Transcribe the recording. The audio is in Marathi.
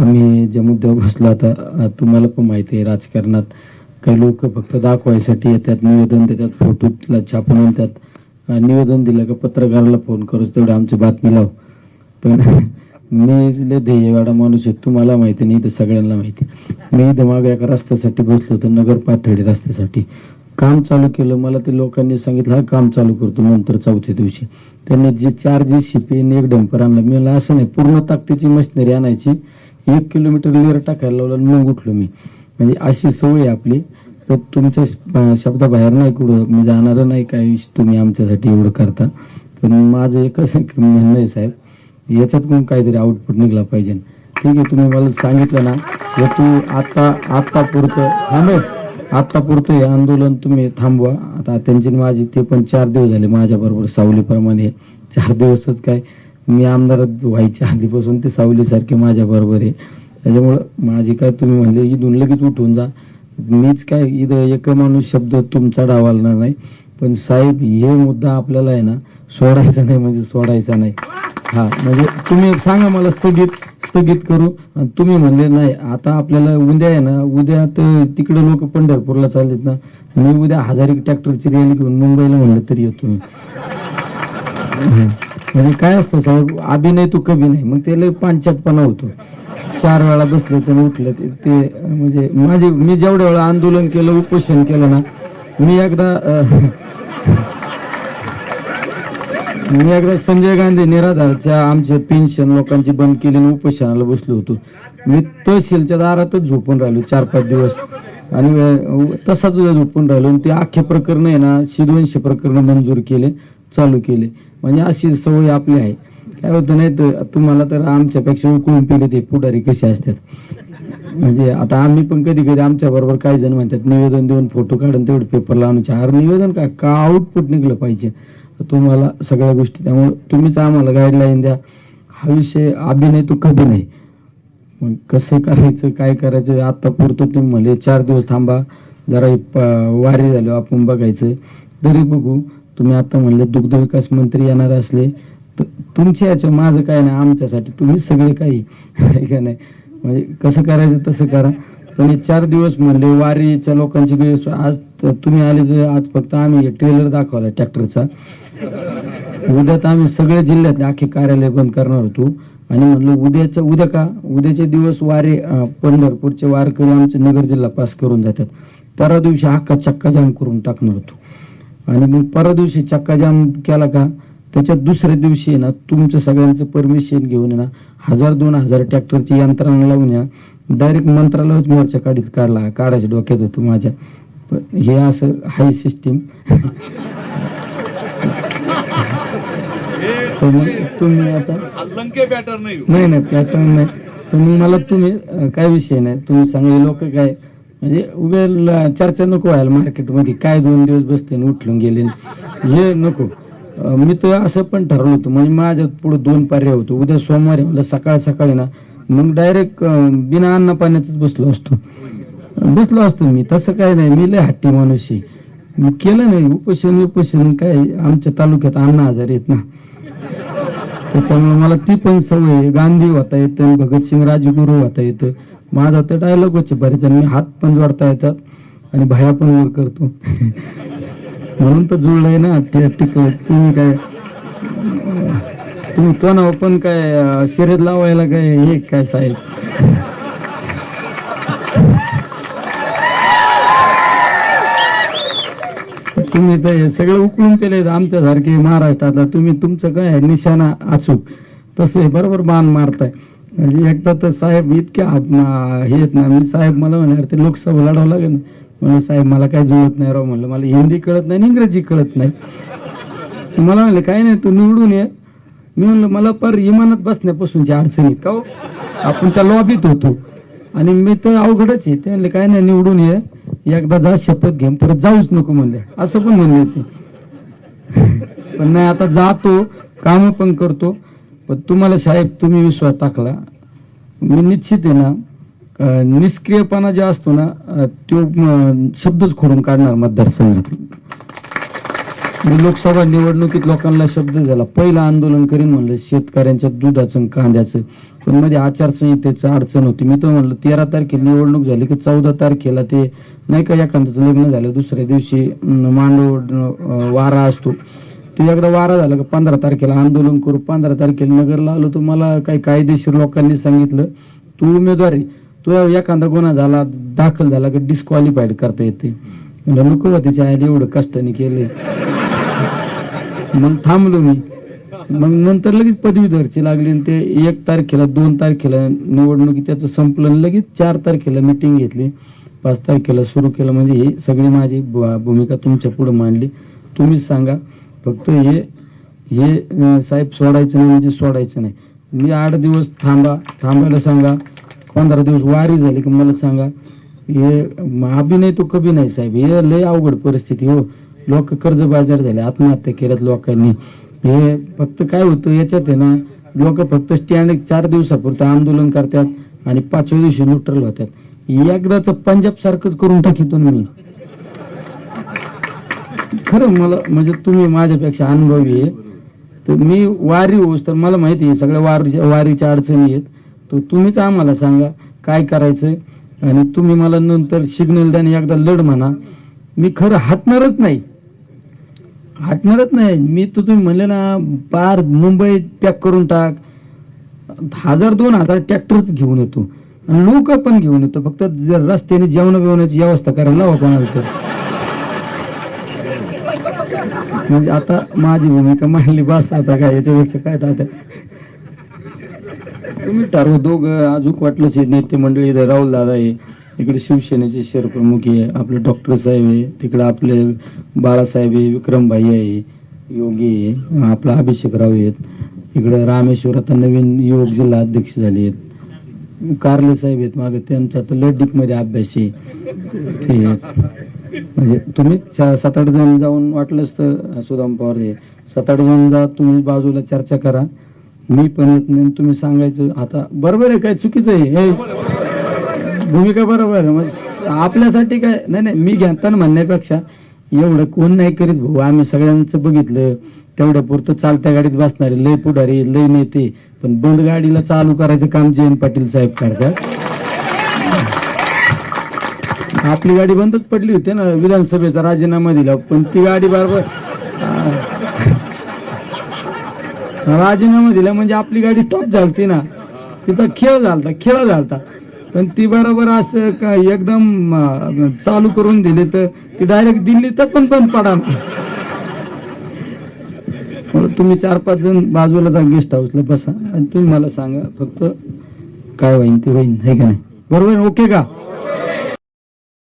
आम्ही ज्या मुद्द्यावर बसलो आता तुम्हाला पण माहिती आहे राजकारणात काही लोक फक्त दाखवायसाठी येतात निवेदन देतात फोटोला छापून आणतात. निवेदन दिलं का पत्रकाराला फोन करू तेवढं आमची बातमी लाव. पण मी ध्येयवाडा माणूस आहे तुम्हाला माहिती नाही तर सगळ्यांना माहिती. मी इथं मागे एका रस्त्यासाठी बसलो होतो नगर पाथर्डी रस्त्यासाठी. काम चालू केलं मला ते लोकांनी सांगितलं हा काम चालू करतो नंतर चौथ्या दिवशी. त्यांनी जी चार जी शिपी आणि एक डंपर आणला मी असं नाही पूर्ण ताकदीची मशिनरी आणायची. एक किलोमीटर लिअर टाकायला लावला मग उठलो मी. म्हणजे अशी सवय आहे आपली. तर तुमच्या शब्दाबाहेर नाही कुठं मी जाणार नाही काय तुम्ही आमच्यासाठी एवढं करता. तर माझं एकच म्हणणं आहे साहेब याच्यातून काहीतरी आउटपुट निघला पाहिजे. ठीक आहे तुम्ही मला सांगितलं ना हे तू आता आता पुरतं थांबे. आता पुरतं हे आंदोलन तुम्ही थांबवा. आता त्यांची माझी ते पण चार दिवस झाले माझ्याबरोबर सावलीप्रमाणे. चार दिवसच काय? मी आमदार व्हायच्या आधीपासून ते सावलीसारखे माझ्याबरोबर आहे. त्याच्यामुळं माझी काय तुम्ही म्हणले इथून लगेच उठून जा. मीच काय इथं एक माणूस शब्द तुमचा डावालणार नाही. पण साहेब हे मुद्दा आपल्याला आहे ना सोडायचा नाही म्हणजे सोडायचा नाही. हा म्हणजे तुम्ही सांगा मला स्थगित स्थगित करू. आणि तुम्ही म्हणले नाही आता आपल्याला उद्या आहे ना उद्या तर तिकडे लोक पंढरपूरला चाललेत ना. मी उद्या हजार एक ट्रॅक्टरची रॅली घेऊन मुंबईला म्हणलं तरी येतो मी. म्हणजे काय असतं साहेब अभिनय तू कभी नाही मग ते लय पांचटपणा होतो. चार वेळा बसले त्याने उठलं ते म्हणजे माझे मी जेवढ्या वेळा आंदोलन केलं उपोषण केलं ना मी एकदा मी एकदा संजय गांधी निराधारच्या आमच्या पेन्शन लोकांची बंद केली आणि उपोषणाला बसलो होतो. मी तहसीलच्या दारातच झोपून राहिलो चार पाच दिवस. आणि तसाच झोपून राहिलो आणि ते अख्खे प्रकरण आहे ना दोनशे प्रकरण मंजूर केले चालू केले. म्हणजे अशी सवय आपली आहे. काय होतं नाही तर तुम्हाला तर आमच्यापेक्षा उकळून पिले ते पुढारी कसे असतात. म्हणजे आता आम्ही पण कधी कधी आमच्या बरोबर काही जण म्हणतात निवेदन देऊन फोटो काढून तेवढे पेपर लावून चार निवेदन काय का आउटपुट निघलं पाहिजे? तुम्हाला सगळ्या गोष्टी त्यामुळे तुम्हीच आम्हाला गाईडलाईन द्या. हा विषय अभिनय तो कधी नाही. मग कसं करायचं काय करायचं? आता पुरतं तुम्ही म्हणले चार दिवस थांबा जरा हे वारी झालो आपण बघायचं. तरी बघू. तुम्ही आता म्हणले दुग्ध विकास मंत्री येणार असले तर तुमच्या याच्या माझं काय नाही आमच्यासाठी तुम्ही सगळे काही. का नाही? म्हणजे कसं करायचं तसं करा. पण हे चार दिवस म्हणले वारीच्या लोकांची गैरसोय आज तुम्ही आले तर आज फक्त आम्ही ट्रेलर दाखवला ट्रॅक्टरचा उद्या तर आम्ही सगळ्या जिल्ह्यातले अख्खे कार्यालय बंद करणार होतो. आणि म्हणलं उद्याच्या उद्या का? उद्याचे दिवस वारे पंढरपूरचे वारकरी आमचे नगर जिल्हा पास करून जातात. परवा दिवशी हक्का चक्का जाम करून टाकणार होतो. आणि मग परवा दिवशी चक्का जाम केला का त्याच्यात दुसऱ्या दिवशी ना तुमचं सगळ्यांचं परमिशन घेऊन ना हजार दोन हजार ट्रॅक्टरची यंत्रणा लावून या डायरेक्ट मंत्रालयाच मोर्चा काढीत काढला काढायच्या डोक्यात होतो माझ्या. हे असं हाय सिस्टीम तुम्ही आता बॅटर नाही नाही नाही पॅटर्न नाही. तर मग मला तुम्ही काय विषय नाही. तुम्ही सांगले लोक काय म्हणजे उभे चर्चा नको व्हायला मार्केटमध्ये. काय दोन दिवस बसते आणि उठलून गेले. हे नको. मी तर असं पण ठरवलं होतं. म्हणजे माझ्या पुढे दोन पर्याय होतो. उद्या सोमवारी मला सकाळ सकाळी ना मग डायरेक्ट बिना अन्न पाण्यातच बसलो असतो. बसलो असतो मी. तसं काय नाही. मी लय हट्टी माणूस आहे. मी केलं नाही. उपोषण उपोषण काय आमच्या तालुक्यात अन्न आजार आहेत ना. त्याच्यामुळे मला ती पण सवय गांधी होता येतं भगतसिंग राजगुरू होता येतं. माझा तर डायलॉग होते. बरेच मी हात पण जोडता येतात आणि भाया पण वर करतो. म्हणून तर जुळलंय ना ते टिकलं तुम्ही काय? तुम्ही कोणावर पण काय अं, शर्यत लावायला काय हे काय साहेब? तुम्ही ते सगळं उकळून केले आमच्यासारखे महाराष्ट्रातला. तुम्ही तुमचं काय आहे, निशाणा अचूक. तसे बरोबर बाण मारताय. म्हणजे एकदा तर साहेब इतके हात हे आहेत ना मी साहेब मला म्हणणार ते लोकसभा लढावं लागेल ना. म्हणलं साहेब मला काय जुळत नाही राव म्हणलं मला हिंदी कळत नाही इंग्रजी कळत नाही. मला म्हणले काही नाही तू निवडून ये. मी म्हणलं मला पर इमानात बसण्यापासूनची अडचणीत का हो? आपण त्या लॉबीत होतो. आणि मी तर अवघडच आहे. ते म्हणले काय नाही निवडून ये. एकदा जा शपथ घेऊन परत जाऊच नको म्हणले. असं पण म्हणले ते. पण नाही आता जातो काम पण करतो. पण तुम्हाला साहेब तुम्ही विश्वास टाकला. मी निश्चित आहे ना निष्क्रियपणा जे असतो ना तो शब्दच खोडून काढणार मतदारसंघात. मी लोकसभा निवडणुकीत लोकांना शब्द झाला पहिलं आंदोलन करीन म्हणलं शेतकऱ्यांच्या दुधाचं कांद्याचं. पण मध्ये आचारसंहितेचं अडचण होती. मी तर म्हणलं तेरा तारखेला निवडणूक झाली की चौदा तारखेला ते नाही का एखाद्याचं लग्न झालं दुसऱ्या दिवशी मांडव वारा असतो. ते एकदा वारा झाला का पंधरा तारखेला आंदोलन करू पंधरा तारखेला नगरला आलो तर मला काही कायदेशीर लोकांनी सांगितलं. तू उमेदवार आहे. तू एखादा गुन्हा झाला दाखल झाला की डिस्क्वालिफाईड करता येते. म्हणलं नको तिच्या आईने एवढं कष्टाने केले मग थांबलो मी. मग नंतर लगेच पदवीधरची लागली आणि ते एक तारखेला दोन तारखेला निवडणुकी त्याचं संपलं लगेच चार तारखेला मिटिंग घेतली. पाच तारखेला सुरू केलं. म्हणजे हे सगळी माझी भूमिका तुमच्यापुढे मांडली. तुम्हीच सांगा. फक्त हे हे साहेब सोडायचं नाही म्हणजे सोडायचं नाही. मी आठ दिवस थांबा थांबायला सांगा. पंधरा दिवस वारी झाली की मला सांगा. हे म, अभिनय तो कभी नाही साहेब. हे लय अवघड परिस्थिती हो. लोक कर्ज बाजार झाले आत्महत्या केल्यात लोकांनी. हे फक्त काय होतं याच्यात आहे ना लोक फक्त स्टँड चार दिवसापुरतं आंदोलन करतात आणि पाचव्या दिवशी न्यूट्रल होतात. एकदाच पंजाब सारखंच करून टाकीतो ना मी. खरं मला म्हणजे तुम्ही माझ्यापेक्षा अनुभवी आहे. तर मी वारी होऊस तर मला माहिती आहे सगळ्या वारीच्या वारीच्या अडचणी आहेत. तर तुम्हीच आम्हाला सांगा काय करायचं आणि तुम्ही मला नंतर सिग्नल द्या आणि एकदा लढ म्हणा. मी खरं हटणारच नाही. हटणारच नाही. मी तर तुम्ही म्हणले ना पार मुंबई पॅक करून टाक. हजार दोन हजार ट्रॅक्टरच घेऊन येतो. आणि लोक पण घेऊन येतो. फक्त जर रस्त्याने जेवण बिवण्याची व्यवस्था करायला हवा कोणाला तर. म्हणजे आता माझी भूमिका मांडली बस आता काय याच्यापेक्षा काय आता तुम्ही ठरव दोघं अजून वाटलंच नेते मंडळी इथं राहुल दादा आहे इकडे शिवसेनेचे शहरप्रमुख आहे आपले डॉक्टर साहेब आहे तिकडे आपले बाळासाहेब आहे विक्रमभाई आहे योगी आहे आपला अभिषेक राव आहेत इकडं रामेश्वर आता नवीन युवक जिल्हा अध्यक्ष झाले आहेत. कारले साहेब आहेत मागे त्यांचा आता लडिकमध्ये अभ्यास आहे. ते म्हणजे तुम्ही सात आठ जण जाऊन वाटलंच तर सुदाम पवार हे. सात आठ जण जा तुम्ही बाजूला चर्चा करा. मी पण येत नाही तुम्ही सांगायचं. आता बरोबर आहे काय चुकीचं आहे? हे भूमिका बरोबर आहे. मग आपल्यासाठी काय? नाही नाही मी घेताना म्हणण्यापेक्षा एवढं कोण नाही करीत भाऊ. आम्ही सगळ्यांचं बघितलं. तेवढ्या पुरतं चालत्या गाडीत बसणारे लय पुढारी लय नेते. पण बंद गाडीला चालू करायचं काम जयंत पाटील साहेब करतात. आपली गाडी बंदच पडली होती ना विधानसभेचा राजीनामा दिला पण ती गाडी बरोबर राजीनामा दिला म्हणजे आपली गाडी स्टॉप झालती ना. तिचा खेळ झालता खेळ झालता. पण ती बरोबर असं एकदम चालू करून दिली तर ती डायरेक्ट दिल्ली तर पण बंद पडा तुम्ही चार पाच जण बाजूला जा गेस्ट हाऊसला बसा. आणि तुम्ही मला सांगा फक्त काय होईन ते होईन आहे का नाही? बरोबर? ओके का?